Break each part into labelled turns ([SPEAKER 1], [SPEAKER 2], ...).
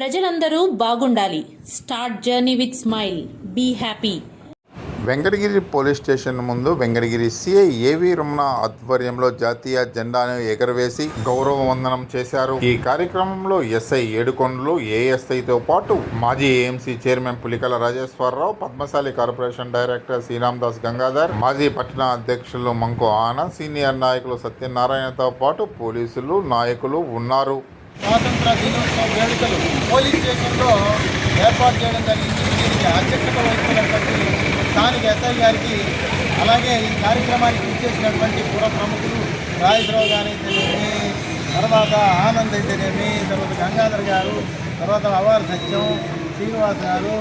[SPEAKER 1] ప్రజలందరూ బాగుండాలి. Start journey with smile. Be happy.
[SPEAKER 2] Venkatagiri police station ముందు వెంకటగిరి సిఐ ఏవి రమణ ఆధ్వర్యంలో జాతీయ జెండాను ఎగరవేసి గౌరవ వందనం చేశారు. ఈ కార్యక్రమంలో ఎస్ఐ ఏడుకొండలు ఏఎస్ఐతో పాటు మాజీ AMC chairman Pulikala Rajeswara Rao Padmashali corporation director Sriram Das Gangadhar మాజీ పట్టణ అధ్యక్షులు మంకు ఆనంద్ సీనియర్ నాయకులు సత్యనారాయణతో పాటు పోలీసులు నాయకులు ఉన్నారు.
[SPEAKER 3] స్వాతంత్ర దినోత్సవ వేడుకలు పోలీస్ స్టేషన్లో ఏర్పాటు చేయడం జరిగింది. దీనికి అధ్యక్షత వహిస్తున్నటువంటి స్థానిక ఎస్ఐ గారికి అలాగే ఈ కార్యక్రమానికి ఇచ్చేసినటువంటి పుర ప్రముఖులు రాజేశ్వరరావు గారు అయితేనేమి తర్వాత ఆనంద్ అయితేనేమి తర్వాత గంగాధర్ గారు తర్వాత అవార్ సత్యం శ్రీనివాస్ గారు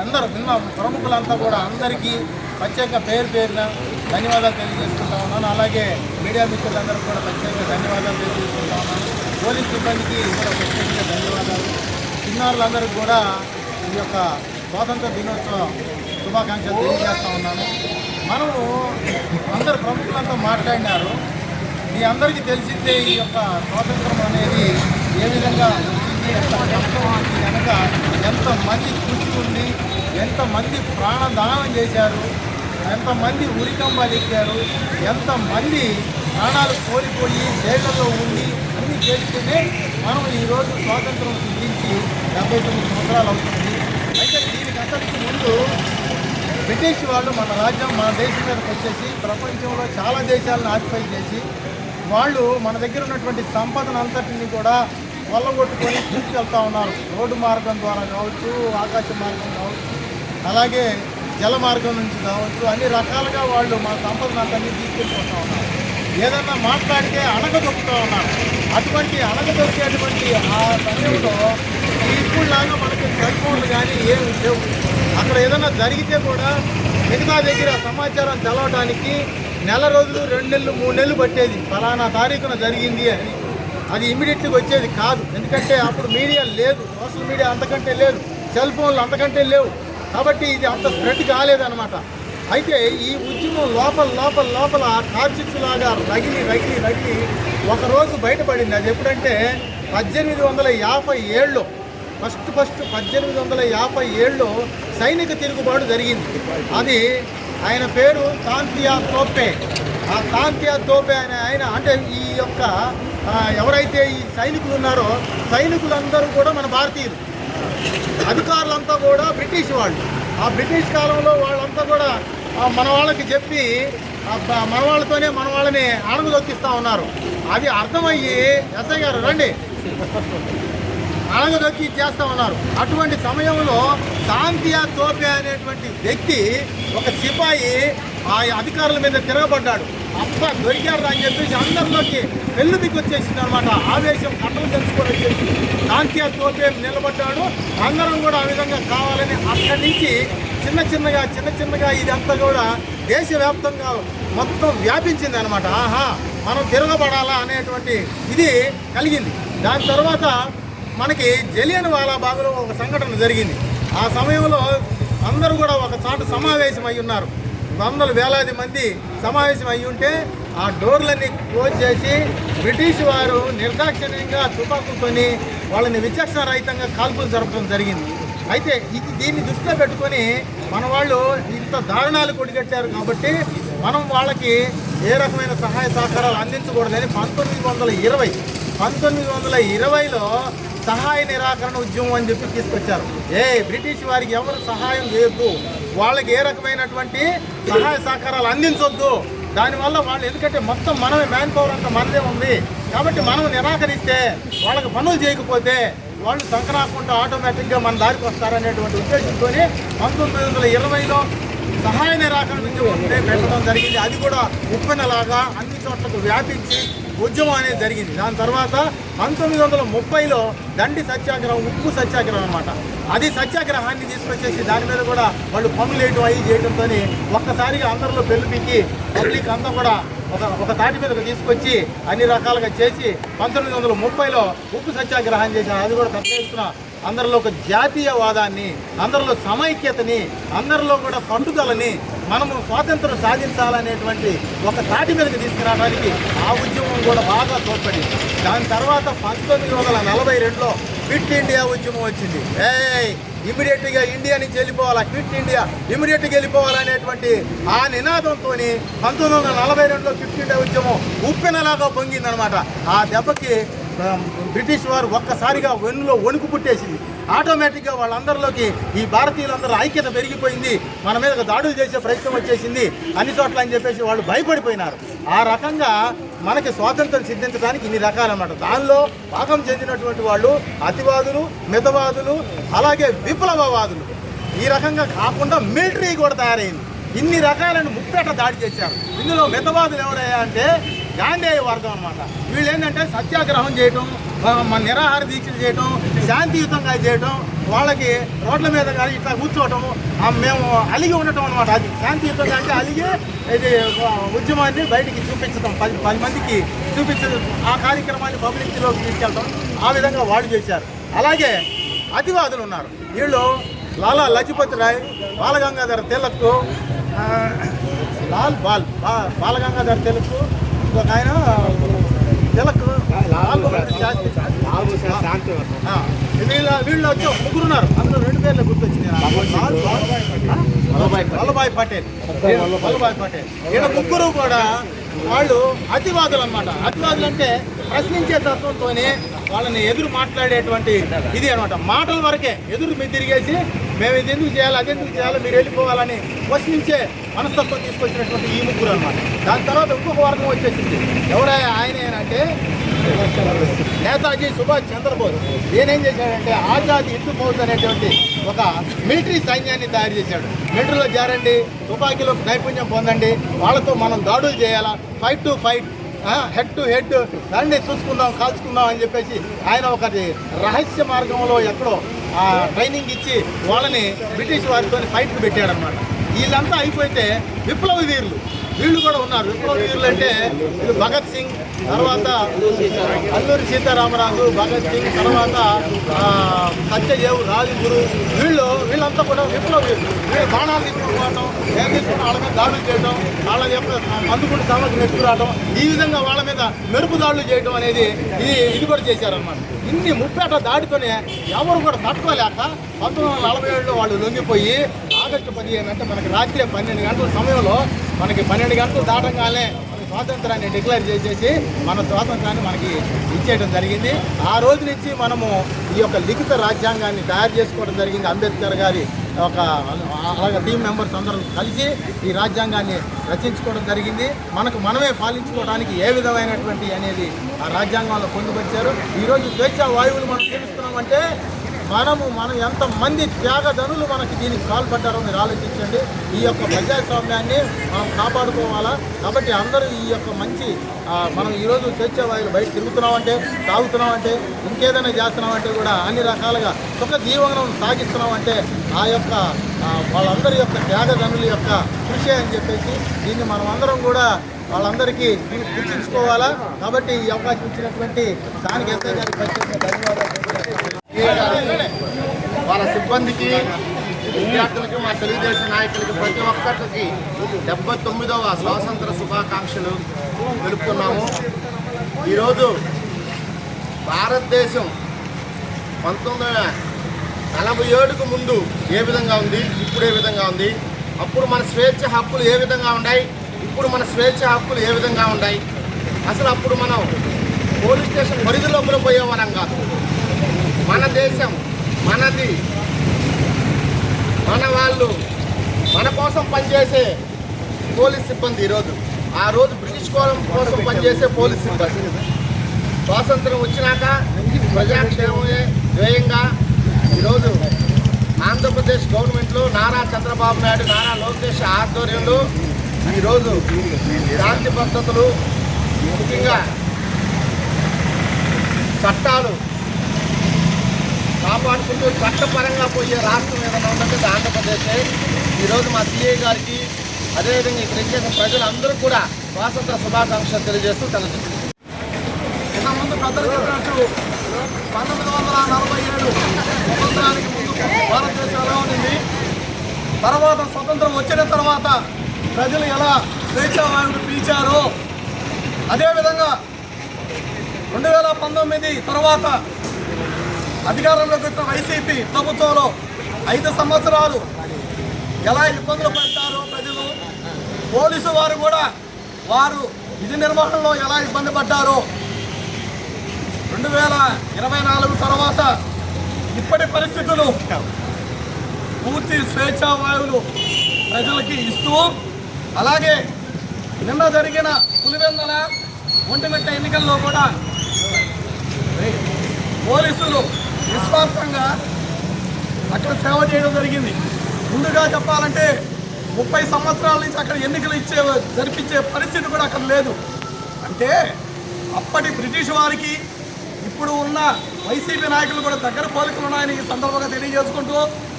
[SPEAKER 3] అందరూ విన్న ప్రముఖులంతా కూడా అందరికీ ప్రత్యేక పేరు పేరున ధన్యవాదాలు తెలియజేసుకుంటా ఉన్నాను. అలాగే మీడియా మిత్రులందరూ కూడా ప్రత్యేక ధన్యవాదాలు తెలియజేసుకుంటా ఉన్నాను. పోలీస్ సిబ్బందికి కూడా ప్రత్యేకంగా ధన్యవాదాలు. చిన్నారులందరికీ కూడా ఈ యొక్క స్వాతంత్ర దినోత్సవం శుభాకాంక్షలు తెలియజేస్తూ ఉన్నాను. మనము అందరు ప్రముఖులంతా మాట్లాడినారు. మీ అందరికీ తెలిసిందే ఈ యొక్క స్వాతంత్రం అనేది ఏ విధంగా వచ్చింది ఎంత కనుక ఎంతమంది కృషి ఉంది ఎంతమంది ప్రాణదానం చేశారు ఎంతమంది ఉరికంబాలు ఎక్కారు ఎంతమంది ప్రాణాలు కోల్పోయి జైళ్ళలో ఉండి అన్నీ చేస్తేనే మనం ఈరోజు స్వాతంత్రం సిద్ధించి డెబ్బై తొమ్మిది సంవత్సరాలు అవుతుంది. అయితే దీనికి అంతటికి ముందు బ్రిటిష్ వాళ్ళు మన రాజ్యం మన దేశం మీదకి వచ్చేసి ప్రపంచంలో చాలా దేశాలను ఆక్యుపై చేసి వాళ్ళు మన దగ్గర ఉన్నటువంటి సంపదను అంతటిని కూడా కొల్లగొట్టుకొని తీసుకెళ్తా ఉన్నారు. రోడ్డు మార్గం ద్వారా కావచ్చు ఆకాశ మార్గం కావచ్చు అలాగే జల మార్గం నుంచి కావచ్చు అన్ని రకాలుగా వాళ్ళు మన సంపదను అంతని తీసుకెళ్ళిపోతూ ఉన్నారు. ఏదన్నా మాట్లాడితే అణగదొక్కుతూ ఉన్నారు. అటువంటి అణగదొక్కేటువంటి ఆ సమయంలో ఇప్పుడులాగా మనకి సెల్ ఫోన్లు కానీ ఏమి లేవు. అక్కడ ఏదన్నా జరిగితే కూడా మిగతా దగ్గర సమాచారం తెలవడానికి నెల రోజులు రెండు నెలలు మూడు నెలలు పట్టేది. ఫలానా తారీఖున జరిగింది అని. అది ఇమీడియట్గా వచ్చేది కాదు. ఎందుకంటే అప్పుడు మీడియా లేదు. సోషల్ మీడియా అంతకంటే లేదు. సెల్ ఫోన్లు అంతకంటే లేవు. కాబట్టి ఇది అంత స్ప్రెడ్ కాలేదన్నమాట. అయితే ఈ ఉద్యమం లోపల లోపల లోపల కార్చిచ్చులాగా రగిలి రగిలి రగిలి ఒకరోజు బయటపడింది. అది ఎప్పుడంటే పద్దెనిమిది వందల యాభై ఏళ్ళు ఫస్ట్ ఫస్ట్ పద్దెనిమిది వందల యాభై ఏళ్ళు సైనిక తిరుగుబాటు జరిగింది. అది ఆయన పేరు తాంతియా తోపే. ఆ తాంతియా తోపే అనే ఆయన అంటే ఈ యొక్క ఎవరైతే ఈ సైనికులు ఉన్నారో సైనికులందరూ కూడా మన భారతీయులు. అధికారులంతా కూడా బ్రిటిష్ వాళ్ళు. ఆ బ్రిటిష్ కాలంలో వాళ్ళంతా కూడా మన వాళ్ళకి చెప్పి మన వాళ్ళతోనే మన వాళ్ళని అణగదొక్కిస్తూ ఉన్నారు. అది అర్థమయ్యి ఎస్ఐ గారు రండి. అణగదొక్కి చేస్తూ ఉన్నారు. అటువంటి సమయంలో శాంతియా తోపే అనేటువంటి వ్యక్తి ఒక సిపాయి ఆ అధికారుల మీద తిరగబడ్డాడు. అప్ప దొరికారు అని చెప్పేసి అందరిలోకి పెళ్ళుమికి వచ్చేసింది అనమాట ఆవేశం కట్టలు తెలుసుకొని వచ్చేసి శాంతియా తోపే నిలబడ్డాడు. అందరం కూడా ఆ విధంగా కావాలని అక్కడి నుంచి చిన్న చిన్నగా చిన్న చిన్నగా ఇదంతా కూడా దేశవ్యాప్తంగా మొత్తం వ్యాపించింది అనమాట ఆహా మనం తిరగబడాలా అనేటువంటి ఇది కలిగింది. దాని తర్వాత మనకి జలియన్ వాలా బాగులో ఒక సంఘటన జరిగింది. ఆ సమయంలో అందరూ కూడా ఒక చాట సమావేశం అయి ఉన్నారు. వందల వేలాది మంది సమావేశం అయి ఉంటే ఆ డోర్లన్నీ క్లోజ్ చేసి బ్రిటిష్ వారు నిర్దాక్షిణ్యంగా తుపాకులతోని వాళ్ళని విచక్షణ రహితంగా కాల్పులు జరపడం జరిగింది. అయితే ఇది దీన్ని దృష్టిలో పెట్టుకొని మన వాళ్ళు ఇంత దారుణాలు కొడిగట్టారు కాబట్టి మనం వాళ్ళకి ఏ రకమైన సహాయ సహకారాలు అందించకూడదని పంతొమ్మిది వందల ఇరవై పంతొమ్మిది వందల ఇరవైలో సహాయ నిరాకరణ ఉద్యమం అని చెప్పి తీసుకొచ్చారు. ఏ బ్రిటిష్ వారికి ఎవరు సహాయం చేయొద్దు? వాళ్ళకి ఏ రకమైనటువంటి సహాయ సహకారాలు అందించొద్దు? దానివల్ల వాళ్ళు ఎందుకంటే మొత్తం మనమే మ్యాన్ పవర్ అంతా మనదే ఉంది. కాబట్టి మనం నిరాకరిస్తే వాళ్ళకి పనులు చేయకపోతే వాళ్ళు సంక్రాకుండా ఆటోమేటిక్గా మన దారికి వస్తారనేటువంటి ఉద్దేశంతో పంతొమ్మిది వందల ఇరవైలో సహాయ నిరాకరణ ఉద్యమం పెట్టడం జరిగింది. అది కూడా ఉప్పెనలాగా అన్ని చోట్లకు వ్యాపించి ఉద్యమం అనేది జరిగింది. దాని తర్వాత పంతొమ్మిది వందల ముప్పైలో దండి సత్యాగ్రహం ఉప్పు సత్యాగ్రహం అనమాట అది సత్యాగ్రహాన్ని తీసుకొచ్చేసి దాని మీద కూడా వాళ్ళు పనులు వేయటం అవి చేయడంతో ఒక్కసారిగా అందరిలో పెళ్ళిపికి పబ్లిక్ అంతా కూడా ఒక ఒక తాటి మీదకు తీసుకొచ్చి అన్ని రకాలుగా చేసి పంతొమ్మిది వందల ముప్పైలో ఉప్పు సత్యాగ్రహం చేశారు. అది కూడా పెద్ద ఎత్తున అందరిలో ఒక జాతీయవాదాన్ని అందరిలో సమైక్యతని అందరిలో కూడా పండుగలని మనము స్వాతంత్రం సాధించాలనేటువంటి ఒక తాటి మీదకి తీసుకురావడానికి ఆ ఉద్యమం కూడా బాగా తోడ్పడింది. దాని తర్వాత పంతొమ్మిది వందల నలభై రెండులో ఫిట్ ఇండియా ఉద్యమం వచ్చింది. ఏ ఇమీడియట్గా ఇండియా నుంచి వెళ్ళిపోవాలా? క్విట్ ఇండియా ఇమీడియట్గా వెళ్ళిపోవాలనేటువంటి ఆ నినాదంతో పంతొమ్మిది వందల నలభై రెండులో క్విట్ ఇండియా ఉద్యమం ఉప్పెనలాగా పొంగిందనమాట ఆ దెబ్బకి బ్రిటిష్ వారు ఒక్కసారిగా వెన్నులో వణుకు పుట్టేసింది. ఆటోమేటిక్గా వాళ్ళందరిలోకి ఈ భారతీయులందరూ ఐక్యత పెరిగిపోయింది. మన మీద దాడులు చేసే ప్రయత్నం వచ్చేసింది. అన్ని చోట్ల అని చెప్పేసి వాళ్ళు భయపడిపోయినారు. ఆ రకంగా మనకి స్వాతంత్రం సిద్ధించడానికి ఇన్ని రకాలన్నమాట. దానిలో భాగం చెందినటువంటి వాళ్ళు అతివాదులు మితవాదులు అలాగే విప్లవవాదులు. ఈ రకంగా కాకుండా మిలిటరీ కూడా తయారైంది. ఇన్ని రకాలను ముప్పేట దాడి చేశారు. ఇందులో మితవాదులు ఎవరయ్యా అంటే గాంధేయ వర్గం అనమాట వీళ్ళు ఏంటంటే సత్యాగ్రహం చేయటం మన నిరాహార దీక్షలు చేయటం శాంతియుతంగా చేయటం వాళ్ళకి రోడ్ల మీద కానీ ఇట్లా కూర్చోవటం మేము అలిగి ఉండటం అనమాట అది శాంతియుతంగా అంటే అలిగి ఇది ఉద్యమాన్ని బయటికి చూపించడం పది పది మందికి చూపించడం ఆ కార్యక్రమాన్ని పబ్లిక్లోకి తీసుకెళ్ళడం ఆ విధంగా వాళ్ళు చేశారు. అలాగే అతివాదులు ఉన్నారు. వీళ్ళు లాలా లజపతి రాయ్ బాలగంగాధర తిలక్ లాల్ బాల్ బాలగంగాధర తిలక్ ఇంకొక ఆయన తిలక్ వీళ్ళ వీళ్ళు వచ్చి ముగ్గురు ఉన్నారు. అందులో రెండు పేర్లు గుర్తొచ్చింది? వల్లభాయ్ పటేల్. వల్లభాయ్ పటేల్. ఈయన ముగ్గురు కూడా వాళ్ళు అతివాదులు అనమాట అతివాదులు అంటే ప్రశ్నించే తత్వంతోనే వాళ్ళని ఎదురు మాట్లాడేటువంటి ఇది అనమాట మాటల వరకే ఎదురు మీరు తిరిగేసి మేము ఇది ఎందుకు చేయాలి అది ఎందుకు చేయాలి మీరు వెళ్ళిపోవాలని ప్రశ్నించే మనస్తత్వం తీసుకొచ్చినటువంటి ఈ ముగ్గురు అనమాట దాని తర్వాత ఇంకొక వర్గం వచ్చేసింది. ఎవరైనా ఆయన ఏంటంటే నేతాజీ సుభాష్ చంద్రబోస్. నేనేం చేశాడంటే ఆజాద్ హిందూ ఫౌజ్ అనేటువంటి ఒక మిలిటరీ సైన్యాన్ని తయారు చేశాడు. మిలిటరీలో చేరండి తుపాకీలో నైపుణ్యం పొందండి వాళ్ళతో మనం దాడులు చేయాలా? Fight to fight head to head దాన్ని చూసుకుందాం కాల్చుకుందాం అని చెప్పేసి ఆయన ఒకటి రహస్య మార్గంలో ఎక్కడో ట్రైనింగ్ ఇచ్చి వాళ్ళని బ్రిటిష్ వారితో ఫైట్కి పెట్టాడనమాట వీళ్ళంతా అయిపోతే విప్లవ వీరులు. వీళ్ళు కూడా ఉన్నారు. విప్లవ వీరులు అంటే వీళ్ళు భగత్ సింగ్ తర్వాత అల్లూరి సీతారామరాజు భగత్ సింగ్ తర్వాత సత్యదేవ్ రాజగురు. వీళ్ళు వీళ్ళంతా కూడా విప్లవ వీరులు. వీళ్ళు బాణాలు తీసుకుపోవటం ఏం తీసుకుని వాళ్ళ మీద దాడులు చేయడం వాళ్ళ యొక్క అందుకుంటు సమస్యలు ఎత్తుకురావడం ఈ విధంగా వాళ్ళ మీద మెరుపు దాడులు చేయడం అనేది ఇది ఇది కూడా చేశారన్నమాట. ఇన్ని ముప్పేట దాడితోనే ఎవరు కూడా తట్టుకోలేక పంతొమ్మిది వందల నలభై ఏడులో వాళ్ళు లొంగిపోయి ఆగస్టు పదిహేను అంటే మనకి రాత్రి పన్నెండు గంటల సమయంలో మనకి పన్నెండు గంటలు దాటంగానే స్వాతంత్రాన్ని డిక్లేర్ చేసేసి మన స్వాతంత్రాన్ని మనకి ఇచ్చేయడం జరిగింది. ఆ రోజు నుంచి మనము ఈ యొక్క లిఖిత రాజ్యాంగాన్ని తయారు చేసుకోవడం జరిగింది. అంబేద్కర్ గారి ఒక అలాగే టీం మెంబర్స్ అందరం కలిసి ఈ రాజ్యాంగాన్ని రచించుకోవడం జరిగింది. మనకు మనమే పాలించుకోవడానికి ఏ విధమైనటువంటి అనేది ఆ రాజ్యాంగంలో పొందుపరిచారు. ఈరోజు స్వేచ్ఛ వాయువులు మనం తెలుస్తున్నామంటే మనము మనం ఎంతమంది త్యాగధనులు మనకి దీనికి పాల్పడ్డారో మీరు ఆలోచించండి. ఈ యొక్క ప్రజాస్వామ్యాన్ని మనం కాపాడుకోవాలా? కాబట్టి అందరూ ఈ యొక్క మంచి మనం ఈరోజు స్వేచ్ఛ వాయువులు బయట తిరుగుతున్నామంటే తాగుతున్నామంటే ఇంకేదైనా చేస్తున్నామంటే కూడా అన్ని రకాలుగా సుఖ జీవనం సాగిస్తున్నామంటే ఆ యొక్క వాళ్ళందరి యొక్క త్యాగధనుల యొక్క కృషి అని చెప్పేసి దీన్ని మనం అందరం కూడా వాళ్ళందరికీ గుర్తించుకోవాలా? కాబట్టి ఈ అవకాశం ఇచ్చినటువంటి దానికి ఎస్ఐ గారికి ధన్యవాదాలు.
[SPEAKER 4] వాళ్ళ సిబ్బందికి విద్యార్థులకి మా తెలుగుదేశం నాయకులకి ప్రతి ఒక్కరికి డెబ్బై తొమ్మిదవ స్వాతంత్ర శుభాకాంక్షలు తెలుపుతున్నాము. ఈరోజు భారతదేశం పంతొమ్మిది వందల నలభై ఏడుకు ముందు ఏ విధంగా ఉంది ఇప్పుడు ఏ విధంగా ఉంది? అప్పుడు మన స్వేచ్ఛ హక్కులు ఏ విధంగా ఉన్నాయి ఇప్పుడు మన స్వేచ్ఛ హక్కులు ఏ విధంగా ఉన్నాయి అసలు అప్పుడు మనం పోలీస్ స్టేషన్ పరిధిలో కూడా పోయేవారం కాదు. మన దేశం మనది మన వాళ్ళు మన కోసం పనిచేసే పోలీస్ సిబ్బంది ఈరోజు. ఆ రోజు బ్రిటిష్ కోలం కోసం పనిచేసే పోలీస్ సిబ్బంది. స్వాతంత్రం వచ్చినాక ప్రజాక్షేమమే ధ్యేయంగా ఈరోజు ఆంధ్రప్రదేశ్ గవర్నమెంట్లో నారా చంద్రబాబు నాయుడు నారా లోకేష్ ఆధ్వర్యంలో ఈరోజు శాంతి పద్ధతులు ముఖ్యంగా చట్టాలు కాపాడుకుంటూ చట్టపరంగా పోయే రాష్ట్రం ఏదైనా ఉందంటే ఆంధ్రప్రదేశ్. ఈరోజు మా సిఐ గారికి అదేవిధంగా ఇక్కడ చేసిన ప్రజలందరూ కూడా స్వాతంత్ర శుభాకాంక్షలు తెలియజేస్తూ తలెత్తుతుంది
[SPEAKER 3] ముందు పెద్దలు చెప్పినట్టు పంతొమ్మిది వందల నలభై ఏడు స్వతంత్రానికి ముందు భారతదేశం ఉండింది? తర్వాత స్వతంత్రం వచ్చిన తర్వాత ప్రజలు ఎలా స్వేచ్ఛావాయువులు పీల్చారో? అదేవిధంగా రెండు వేల పంతొమ్మిది తర్వాత
[SPEAKER 5] అధికారంలోకి వచ్చిన వైసీపీ ప్రభుత్వంలో ఐదు సంవత్సరాలు ఎలా ఇబ్బందులు పడతారు ప్రజలు పోలీసు వారు కూడా వారు విధి నిర్వహణలో ఎలా ఇబ్బంది పడ్డారో రెండు వేల ఇరవై నాలుగు తర్వాత ఇప్పటి పరిస్థితులు పూర్తి స్వేచ్ఛా వాయువులు ప్రజలకి ఇస్తూ అలాగే నిన్న జరిగిన పులివెందల ఒంటిమిట్ట ఎన్నికల్లో కూడా పోలీసులు నిస్వార్థంగా అక్కడ సేవ చేయడం జరిగింది. ముందుగా చెప్పాలంటే ముప్పై సంవత్సరాల నుంచి అక్కడ ఎన్నికలు ఇచ్చే జరిపించే పరిస్థితి కూడా అక్కడ లేదు. అంటే అప్పటి బ్రిటిష్ వారికి ఇప్పుడు ఉన్న వైసీపీ నాయకులు కూడా దగ్గర పోలికలు ఉన్నాయని ఈ సందర్భంగా తెలియజేసుకుంటూ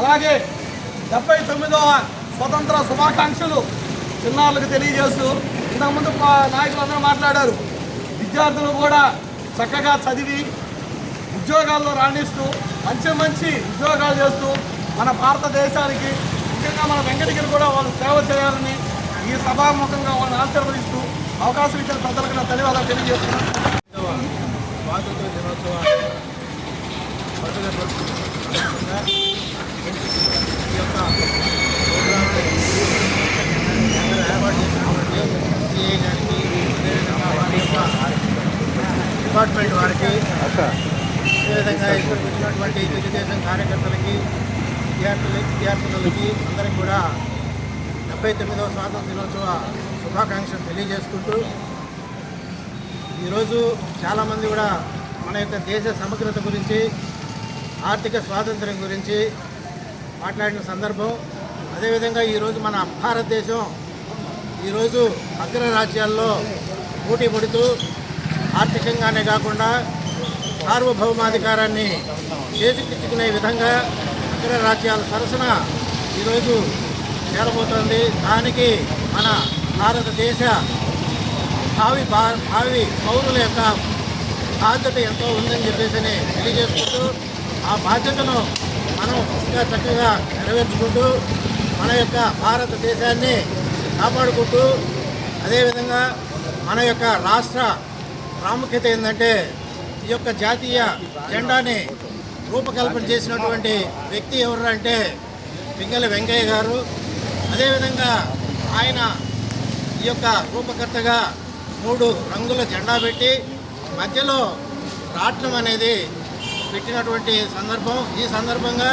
[SPEAKER 5] అలాగే డెబ్బై తొమ్మిదవ స్వతంత్ర శుభాకాంక్షలు చిన్నారులకు తెలియజేస్తూ ఇంతకుముందు నాయకులు నాయకులందరూ మాట్లాడారు. విద్యార్థులు కూడా చక్కగా చదివి ఉద్యోగాల్లో రాణిస్తూ మంచి మంచి ఉద్యోగాలు చేస్తూ మన భారతదేశానికి ముఖ్యంగా మన వెంకటగిరి కూడా వాళ్ళు సేవ చేయాలని ఈ సభాముఖంగా వాళ్ళని ఆశీర్వదిస్తూ అవకాశం ఇచ్చిన ప్రజలకు నా ధన్యవాదాలు తెలియజేస్తున్నాను.
[SPEAKER 6] స్వాతంత్ర దినోత్సవ పండుగ జరుపుకుంటున్నాం. ఈ యొక్క ప్రోగ్రాంని అందరూ ఏర్పాటు చేసినటువంటి సిఐ గారికి అదేవిధంగా వారి యొక్క డిపార్ట్మెంట్ వారికి అదేవిధంగా ఇక్కడికి వచ్చినటువంటి తెలుగుదేశం కార్యకర్తలకి విద్యార్థులు విద్యార్థులకి అందరికీ కూడా డెబ్బై తొమ్మిదవ స్వాతంత్ర దినోత్సవ శుభాకాంక్షలు తెలియజేసుకుంటూ ఈరోజు చాలామంది కూడా మన యొక్క దేశ సమగ్రత గురించి ఆర్థిక స్వాతంత్ర్యం గురించి మాట్లాడిన సందర్భం. అదేవిధంగా ఈరోజు మన భారతదేశం ఈరోజు అగ్ర రాజ్యాల్లో పోటీ పడుతూ ఆర్థికంగానే కాకుండా సార్వభౌమాధికారాన్ని చేజిక్కించుకునే విధంగా అగ్ర రాజ్యాల సరసన ఈరోజు చేరబోతోంది. దానికి మన భారతదేశ భావి భా- భావి పౌరుల యొక్క బాధ్యత ఎంతో ఉందని చెప్పేసి తెలియజేసుకుంటూ ఆ బాధ్యతను మనం ఇంకా చక్కగా నెరవేర్చుకుంటూ మన యొక్క భారతదేశాన్ని కాపాడుకుంటూ అదేవిధంగా మన యొక్క రాష్ట్ర ప్రాముఖ్యత ఏంటంటే ఈ యొక్క జాతీయ జెండాని రూపకల్పన చేసినటువంటి వ్యక్తి ఎవరు అంటే పింగళి వెంకయ్య గారు. అదేవిధంగా ఆయన ఈ యొక్క రూపకర్తగా మూడు రంగుల జెండా పెట్టి మధ్యలో రాట్నం అనేది పెట్టినటువంటి సందర్భం. ఈ సందర్భంగా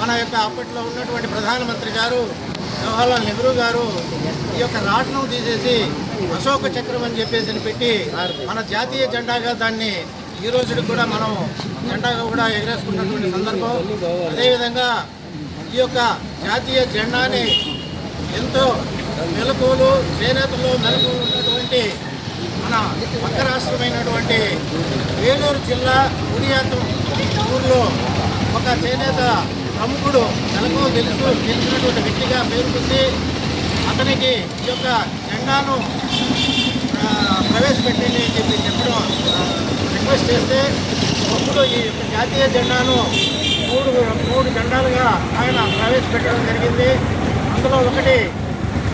[SPEAKER 6] మన యొక్క అప్పట్లో ఉన్నటువంటి ప్రధానమంత్రి గారు జవహర్లాల్ నెహ్రూ గారు ఈ యొక్క రాట్నం తీసేసి అశోక చక్రం అని చెప్పేసి పెట్టి మన జాతీయ జెండాగా దాన్ని ఈ రోజుకి కూడా మనం జెండాగా కూడా ఎగరేసుకున్నటువంటి సందర్భం. అదేవిధంగా ఈ యొక్క జాతీయ జెండాని ఎంతో మెలకువలు చేనేతలో మెలకు ఉన్నటువంటి మన పక్క రాష్ట్రమైనటువంటి వేలూరు జిల్లా ఉడియాతం ఊర్లో ఒక చేనేత ప్రముఖుడు మెలకు తెలుసు తెలిసినటువంటి వ్యక్తిగా పేర్కొంది. అతనికి ఈ యొక్క జెండాను ఆ, ప్రవేశపెట్టండి అని చెప్పి చెప్పడం రిక్వెస్ట్ చేస్తే అప్పుడు ఈ యొక్క జాతీయ జెండాను మూడు మూడు జెండాలుగా ఆయన ప్రవేశపెట్టడం జరిగింది. అందులో ఒకటి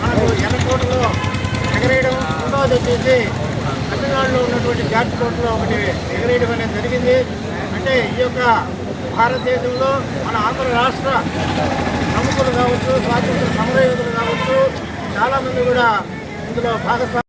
[SPEAKER 6] మనకు ఎర్రకోటలో ఎగరేయడం రెండవది వచ్చేసి తమిళనాడులో ఉన్నటువంటి జార్జ్ కోటలో ఒకటి ఎగరేయడం అనేది జరిగింది. అంటే ఈ యొక్క భారతదేశంలో మన ఆంధ్ర రాష్ట్ర ప్రముఖులు కావచ్చు స్వాతంత్ర సమరయోధులు కావచ్చు చాలామంది కూడా ఇందులో భాగస్వామి